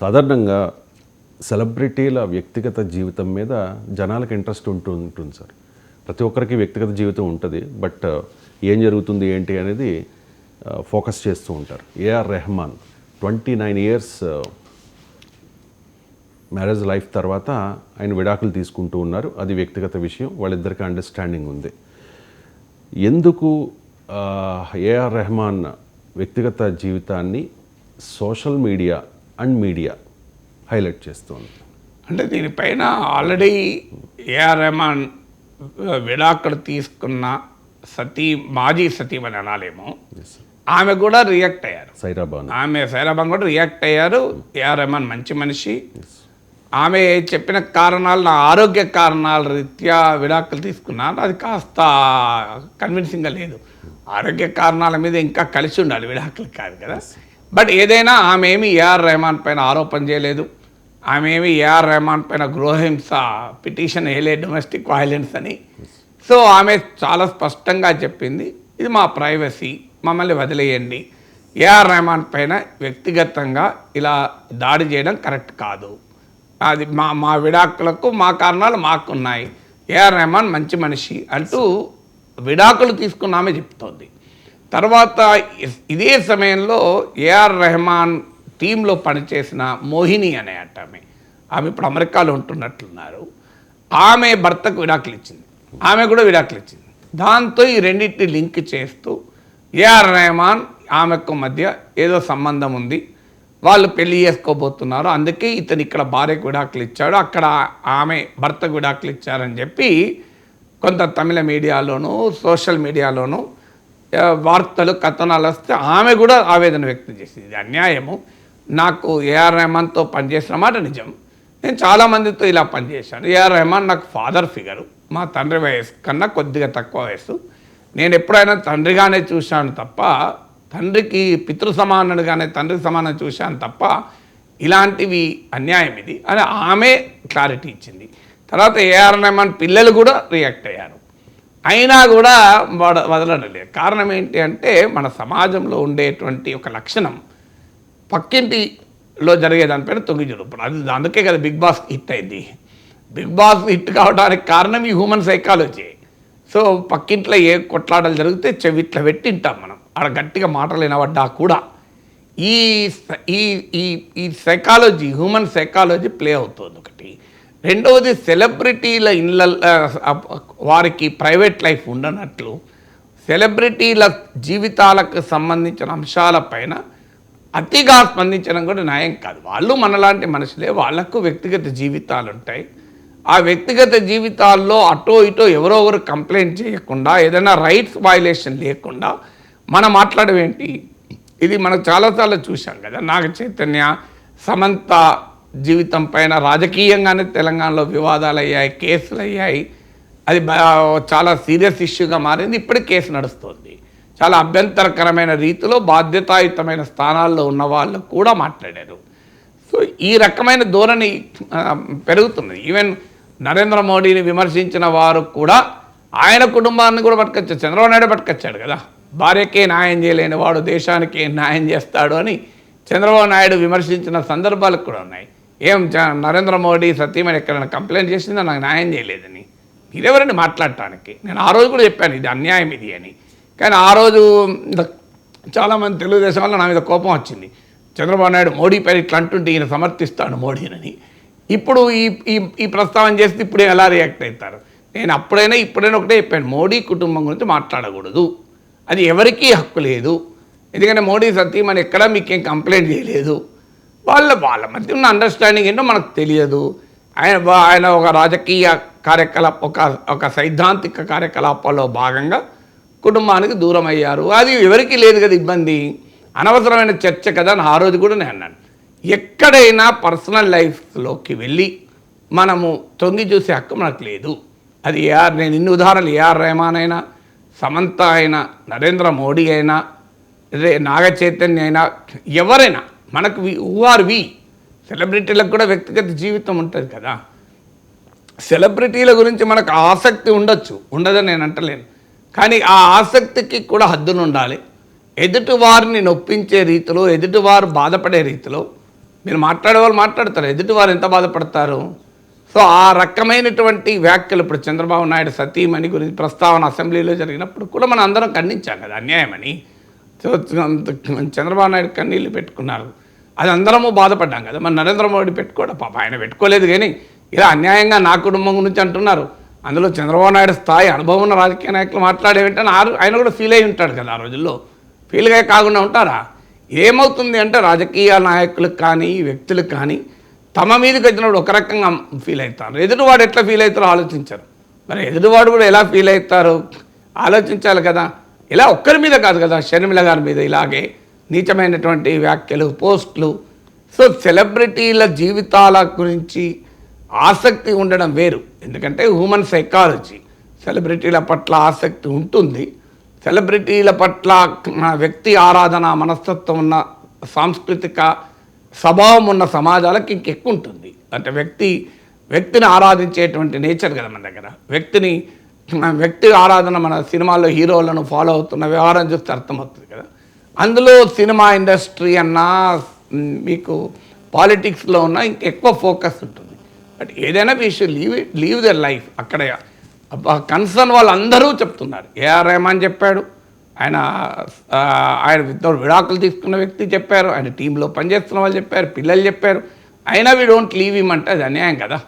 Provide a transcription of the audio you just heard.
సాధారణంగా సెలబ్రిటీల వ్యక్తిగత జీవితం మీద జనాలకు ఇంట్రెస్ట్ ఉంటూ ఉంటుంది సార్. ప్రతి ఒక్కరికి వ్యక్తిగత జీవితం ఉంటుంది బట్ uh, ఏం జరుగుతుంది ఏంటి అనేది uh, ఫోకస్ చేస్తూ ఉంటారు. A R Rahman twenty nine years uh, marriage life తర్వాత ఆయన విడాకులు తీసుకుంటూ ఉన్నారు. అది వ్యక్తిగత విషయం వాళ్ళిద్దరికి అండర్స్టాండింగ్ ఉంది. ఎందుకు ఏఆర్ రెహమాన్ వ్యక్తిగత జీవితాన్ని social media and media highlight చేస్తుంది. అంటే దీనిపైన ఆల్రెడీ ఏఆర్ రెహమాన్ విడాకులు తీసుకున్న సతీ మాజీ సతీమని అనాలేమో. ఆమె కూడా రియాక్ట్ అయ్యారు. సైరాబాన్. ఆమె సైరాబాన్ కూడా రియాక్ట్ అయ్యారు. ఏఆర్ రెహమాన్ మంచి మనిషి. ఆమె చెప్పిన కారణాలు నా ఆరోగ్య కారణాల రీత్యా విడాకులు తీసుకున్నాను. అది కాస్త కన్విన్సింగ్గా లేదు. ఆరోగ్య కారణాల మీద ఇంకా కలిసి ఉండాలి. విడాకులు కాదు కదా. బట్ ఏదైనా ఆమె ఏమి ఏఆర్ రెహమాన్ పైన ఆరోపణ చేయలేదు. ఆమె ఏమి ఏఆర్ రెహమాన్ పైన గృహహింస పిటిషన్ వేయలేదు డొమెస్టిక్ వైలెన్స్ అని. సో ఆమె చాలా స్పష్టంగా చెప్పింది ఇది మా ప్రైవసీ మమ్మల్ని వదిలేయండి. ఏఆర్ రెహమాన్ పైన వ్యక్తిగతంగా ఇలా దాడి చేయడం కరెక్ట్ కాదు. అది మా మా విడాకులకు మా కారణాలు మాకున్నాయి. ఏఆర్ రెహమాన్ మంచి మనిషి అంటూ విడాకులు తీసుకున్న ఆమె చెప్తోంది. తర్వాత ఇదే సమయంలో ఏఆర్ రెహమాన్ టీంలో పనిచేసిన మోహిని అనే అట ఆమె. ఆమె ఇప్పుడు అమెరికాలో ఉంటున్నట్లున్నారు ఆమె భర్తకు విడాకులు ఇచ్చింది ఆమె కూడా విడాకులు ఇచ్చింది దాంతో ఈ రెండింటిని లింక్ చేస్తూ ఏఆర్ రెహమాన్ ఆమెకు మధ్య ఏదో సంబంధం ఉంది. వాళ్ళు పెళ్ళి చేసుకోబోతున్నారు. అందుకే ఇతను ఇక్కడ భార్యకు విడాకులు ఇచ్చాడు అక్కడ ఆమె భర్తకు విడాకులు ఇచ్చారని చెప్పి కొంత తమిళ మీడియాలోను సోషల్ మీడియాలోనూ వార్తలు కథనాలు వస్తే ఆమె కూడా ఆవేదన వ్యక్తం చేసింది. ఇది అన్యాయము. నాకు ఏఆర్ రెహమాన్తో పనిచేసిన మాట నిజం. నేను చాలామందితో ఇలా పనిచేశాను. ఏఆర్ రెహమాన్ నాకు ఫాదర్ ఫిగరు. మా తండ్రి వయసు కన్నా కొద్దిగా తక్కువ వయసు నేను ఎప్పుడైనా తండ్రిగానే చూశాను తప్ప తండ్రికి పితృ సమానుడుగానే తండ్రి సమానం చూశాను తప్ప ఇలాంటివి అన్యాయం ఇది అని ఆమె క్లారిటీ ఇచ్చింది. తర్వాత ఏఆర్ రెహమాన్ పిల్లలు కూడా రియాక్ట్ అయ్యారు. అయినా కూడా వాడ వదలడలేదు కారణం ఏంటి అంటే మన సమాజంలో ఉండేటువంటి ఒక లక్షణం పక్కింటిలో జరిగే దానిపైన తొంగి చూడు అది అందుకే కదా బిగ్ బాస్ హిట్ అయింది. బిగ్ బాస్ హిట్ కావడానికి కారణం ఈ హ్యూమన్ సైకాలజీ. సో పక్కింట్లో ఏ కొట్లాటలు జరిగితే చెవి ఇట్లా పెట్టింటాం మనం. ఆడ గట్టిగా మాటలు వినబడ్డా కూడా. ఈ ఈ ఈ ఈ సైకాలజీ హ్యూమన్ సైకాలజీ ప్లే అవుతుంది ఒకటి. రెండవది సెలబ్రిటీల ఇళ్ళ వారికి ప్రైవేట్ లైఫ్ ఉండనట్లు సెలబ్రిటీల జీవితాలకు సంబంధించిన అంశాలపైన అతిగా స్పందించడం కూడా న్యాయం కాదు. వాళ్ళు మనలాంటి మనుషులే వాళ్ళకు వ్యక్తిగత జీవితాలు ఉంటాయి ఆ వ్యక్తిగత జీవితాల్లో అటో ఇటో ఎవరో ఒకరు కంప్లైంట్ చేయకుండా ఏదైనా రైట్స్ వయలేషన్ లేకుండా మనం మాట్లాడడం ఇది మనం చాలాసార్లు చూసాం కదా నాగ చైతన్య సమంత జీవితం పైన రాజకీయంగానే తెలంగాణలో వివాదాలు అయ్యాయి కేసులు అయ్యాయి అది బా- చాలా సీరియస్ ఇష్యూగా మారింది. ఇప్పటికి కేసు నడుస్తుంది. చాలా అభ్యంతరకరమైన రీతిలో బాధ్యతాయుతమైన స్థానాల్లో ఉన్న వాళ్ళు కూడా మాట్లాడారు. సో ఈ రకమైన ధోరణి పెరుగుతుంది. పెరుగుతున్నది ఈవెన్ నరేంద్ర మోడీని విమర్శించిన వారు కూడా ఆయన కుటుంబాన్ని కూడా పట్టుకొచ్చారు. చంద్రబాబు నాయుడు పట్టుకొచ్చాడు కదా. భార్యకే న్యాయం చేయలేని వాడు దేశానికి న్యాయం చేస్తాడు అని చంద్రబాబు నాయుడు విమర్శించిన సందర్భాలు కూడా ఉన్నాయి. ఏం నరేంద్ర మోడీ సత్యమని ఎక్కడైనా కంప్లైంట్ చేసిందో నాకు న్యాయం చేయలేదని మీరెవరండి మాట్లాడటానికి? నేను ఆ రోజు కూడా చెప్పాను ఇది అన్యాయం ఇది అని. కానీ ఆ రోజు చాలామంది తెలుగుదేశం వల్ల నా మీద కోపం వచ్చింది. చంద్రబాబు నాయుడు మోడీ పేరు ఇట్లా అంటుంటే ఈయన సమర్థిస్తాడు మోడీనని ఇప్పుడు ఈ ఈ ఈ ప్రస్తావన చేస్తే ఇప్పుడు ఎలా రియాక్ట్ అవుతారు? నేను అప్పుడైనా ఇప్పుడైనా ఒకటే చెప్పాను మోడీ కుటుంబం గురించి మాట్లాడకూడదు. అది ఎవరికీ హక్కు లేదు. ఎందుకంటే మోడీ సతీమని ఎక్కడ మీకేం కంప్లైంట్ చేయలేదు. వాళ్ళ వాళ్ళ మధ్య ఉన్న అండర్స్టాండింగ్ ఏంటో మనకు తెలియదు. ఆయన ఆయన ఒక రాజకీయ కార్యకలాప ఒక ఒక సైద్ధాంతిక కార్యకలాపాల్లో భాగంగా కుటుంబానికి దూరం అయ్యారు అది ఎవరికీ లేదు కదా ఇబ్బంది. అనవసరమైన చర్చ కదా అని ఆ రోజు కూడా నేను అన్నాను. ఎక్కడైనా పర్సనల్ లైఫ్లోకి వెళ్ళి మనము తొంగి చూసే హక్కు మనకు లేదు. అది ఏఆర్ నేను ఇన్ని ఉదాహరణలు ఏఆర్ రెహమాన్ అయినా సమంత అయినా నరేంద్ర మోడీ అయినా నాగ చైతన్య అయినా ఎవరైనా మనకు హూ ఆర్ వి సెలబ్రిటీలకు కూడా వ్యక్తిగత జీవితం ఉంటుంది కదా. సెలబ్రిటీల గురించి మనకు ఆసక్తి ఉండొచ్చు ఉండదని నేను అంటలేను. కానీ ఆ ఆసక్తికి కూడా హద్దును ఉండాలి ఎదుటి వారిని నొప్పించే రీతిలో ఎదుటివారు బాధపడే రీతిలో మీరు మాట్లాడే వాళ్ళు మాట్లాడతారు ఎదుటివారు ఎంత బాధపడతారు? సో ఆ రకమైనటువంటి వ్యాఖ్యలు ఇప్పుడు చంద్రబాబు నాయుడు సతీమణి గురించి ప్రస్తావన అసెంబ్లీలో జరిగినప్పుడు కూడా మనం అందరం ఖండించాం కదా అన్యాయమని. చంద్రబాబు నాయుడు కన్నీళ్ళు పెట్టుకున్నారు. అది అందరము బాధపడ్డాం కదా. మన నరేంద్ర మోడీ పెట్టుకోడు పాప. ఆయన పెట్టుకోలేదు కానీ ఇలా అన్యాయంగా నా కుటుంబం గురించి అంటున్నారు. అందులో చంద్రబాబు నాయుడు స్థాయి అనుభవం ఉన్న రాజకీయ నాయకులు మాట్లాడేమిటని ఆయన కూడా ఫీల్ అయి ఉంటాడు కదా ఆ రోజుల్లో. ఫీల్గా కాకుండా ఉంటారా? ఏమవుతుంది అంటే రాజకీయ నాయకులకు కానీ వ్యక్తులకు కానీ తమ మీదకి వచ్చినప్పుడు ఒక రకంగా ఫీల్ అవుతారు. ఎదుటివాడు ఎట్లా ఫీల్ అవుతారో ఆలోచించరు. మరి ఎదుటివాడు కూడా ఎలా ఫీల్ అవుతారు? ఆలోచించాలి కదా. ఇలా ఒక్కరి మీద కాదు కదా షర్మిల గారి మీద ఇలాగే నీచమైనటువంటి వ్యాఖ్యలు పోస్టులు. సో సెలబ్రిటీల జీవితాల గురించి ఆసక్తి ఉండడం వేరు. ఎందుకంటే హ్యూమన్ సైకాలజీ సెలబ్రిటీల పట్ల ఆసక్తి ఉంటుంది. సెలబ్రిటీల పట్ల వ్యక్తి ఆరాధన మనస్తత్వం ఉన్న సాంస్కృతిక స్వభావం ఉన్న సమాజాలకు ఇంకెక్కువ ఉంటుంది. అంటే వ్యక్తి వ్యక్తిని ఆరాధించేటువంటి నేచర్ కదా మన దగ్గర. వ్యక్తిని వ్యక్తి ఆరాధన మన సినిమాల్లో హీరోలను ఫాలో అవుతున్న వ్యవహారం చూస్తే అర్థమవుతుంది కదా. అందులో సినిమా ఇండస్ట్రీ అన్నా మీకు పాలిటిక్స్లో ఉన్న ఇంకెక్కువ ఫోకస్ ఉంటుంది. బట్ ఏదైనా we should leave leave their life అక్కడ. కన్సర్న్ వాళ్ళందరూ చెప్తున్నారు. ఏఆర్ రెహమాన్ చెప్పాడు? ఆయన ఆయన వితౌట్ విడాకులు తీసుకున్న వ్యక్తి చెప్పారు. ఆయన టీంలో పనిచేస్తున్న వాళ్ళు చెప్పారు. పిల్లలు చెప్పారు. అయినా వీ డోంట్ లీవ్ ఇమ్ అంటే అది అన్యాయం కదా.